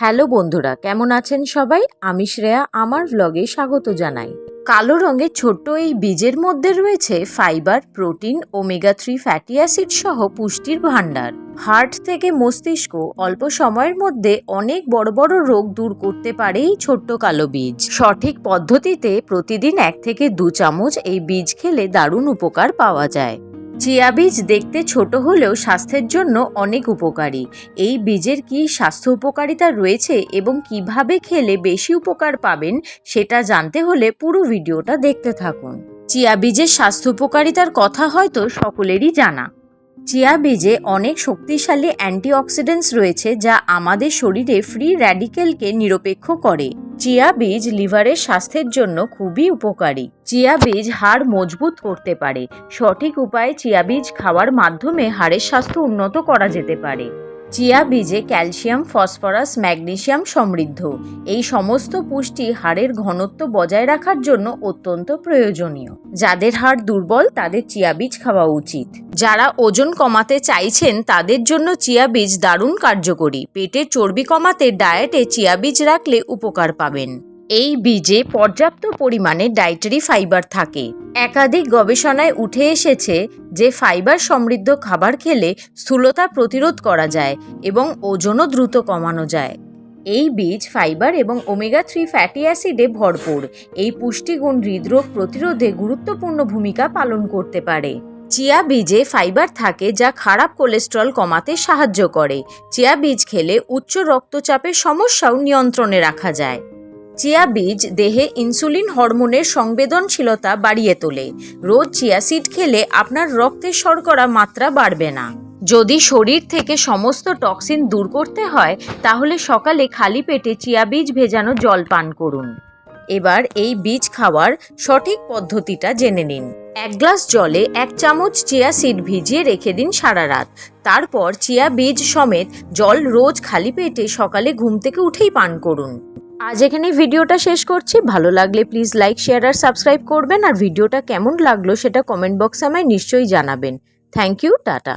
Hello বন্ধুরা, কেমন আছেন সবাই? আমি শ্রেয়া, আমার ভ্লগে স্বাগত জানাই। কালো রঙের ছোট্ট এই বীজের মধ্যে রয়েছে fibre protein omega three fatty acid সহ পুষ্টির ভাণ্ডার। হার্ট থেকে মস্তিষ্ক অল্প সময়ের মধ্যে অনেক বড় বড় রোগ দূর করতে পারে এই ছোট্ট কালো বীজ। সঠিক পদ্ধতিতে প্রতিদিন এক থেকে দু চামচ এই বীজ খেলে দারুণ উপকার পাওয়া যায়। চিয়া বীজ দেখতে ছোট হলেও স্বাস্থ্যের জন্য অনেক উপকারী। এই বীজের কি স্বাস্থ্য উপকারিতা রয়েছে এবং কীভাবে খেলে বেশি উপকার পাবেন সেটা জানতে হলে পুরো ভিডিওটা দেখতে থাকুন। চিয়া বীজের স্বাস্থ্য উপকারিতার কথা হয়তো সকলেরই জানা। চিয়া বীজে অনেক শক্তিশালী অ্যান্টিঅক্সিডেন্টস রয়েছে যা আমাদের শরীরে ফ্রি র্যাডিক্যালকে নিরপেক্ষ করে। চিয়া বীজ লিভারের স্বাস্থ্যের জন্য খুবই উপকারী। চিয়া বীজ হাড় মজবুত করতে পারে। সঠিক উপায়ে চিয়া বীজ খাওয়ার মাধ্যমে হাড়ের স্বাস্থ্য উন্নত করা যেতে পারে। চিয়া বীজে ক্যালসিয়াম, ফসফরাস, ম্যাগনেসিয়াম সমৃদ্ধ। এই সমস্ত পুষ্টি হাড়ের ঘনত্ব বজায় রাখার জন্য অত্যন্ত প্রয়োজনীয়। যাদের হাড় দুর্বল, তাদের চিয়া বীজ খাওয়া উচিত। যারা ওজন কমাতে চাইছেন, তাদের জন্য চিয়া বীজ দারুণ কার্যকরী। পেটের চর্বি কমাতে ডায়েটে চিয়া বীজ রাখলে উপকার পাবেন। এই বীজে পর্যাপ্ত পরিমাণে ডায়েটারি ফাইবার থাকে। একাধিক গবেষণায় উঠে এসেছে যে ফাইবার সমৃদ্ধ খাবার খেলে স্থূলতা প্রতিরোধ করা যায় এবং ওজনও দ্রুত কমানো যায়। এই বীজ ফাইবার এবং ওমেগা থ্রি ফ্যাটি অ্যাসিডে ভরপুর। এই পুষ্টিগুণ হৃদরোগ প্রতিরোধে গুরুত্বপূর্ণ ভূমিকা পালন করতে পারে। চিয়া বীজে ফাইবার থাকে যা খারাপ কোলেস্ট্রল কমাতে সাহায্য করে। চিয়া বীজ খেলে উচ্চ রক্তচাপের সমস্যাও নিয়ন্ত্রণে রাখা যায়। চিয়া বীজ দেহে ইনসুলিন হরমোনের সংবেদনশীলতা বাড়িয়ে তোলে। রোজ চিয়া সিড খেলে আপনার রক্তের শর্করা মাত্রা বাড়বে না। যদি শরীর থেকে সমস্ত টক্সিন দূর করতে হয়, তাহলে সকালে খালি পেটে চিয়া বীজ ভেজানো জল পান করুন। এবার এই বীজ খাওয়ার সঠিক পদ্ধতিটা জেনে নিন। এক গ্লাস জলে এক চামচ চিয়া সিড ভিজিয়ে রেখে দিন সারা রাত। তারপর চিয়া বীজ সমেত জল রোজ খালি পেটে সকালে ঘুম থেকে উঠেই পান করুন। আজ এখানে ভিডিওটা শেষ করছি। ভালো লাগলে প্লিজ লাইক শেয়ার আর সাবস্ক্রাইব করবেন। আর ভিডিওটা কেমন লাগল সেটা কমেন্ট বক্সে আমায় নিশ্চয়ই জানাবেন। Thank you tata.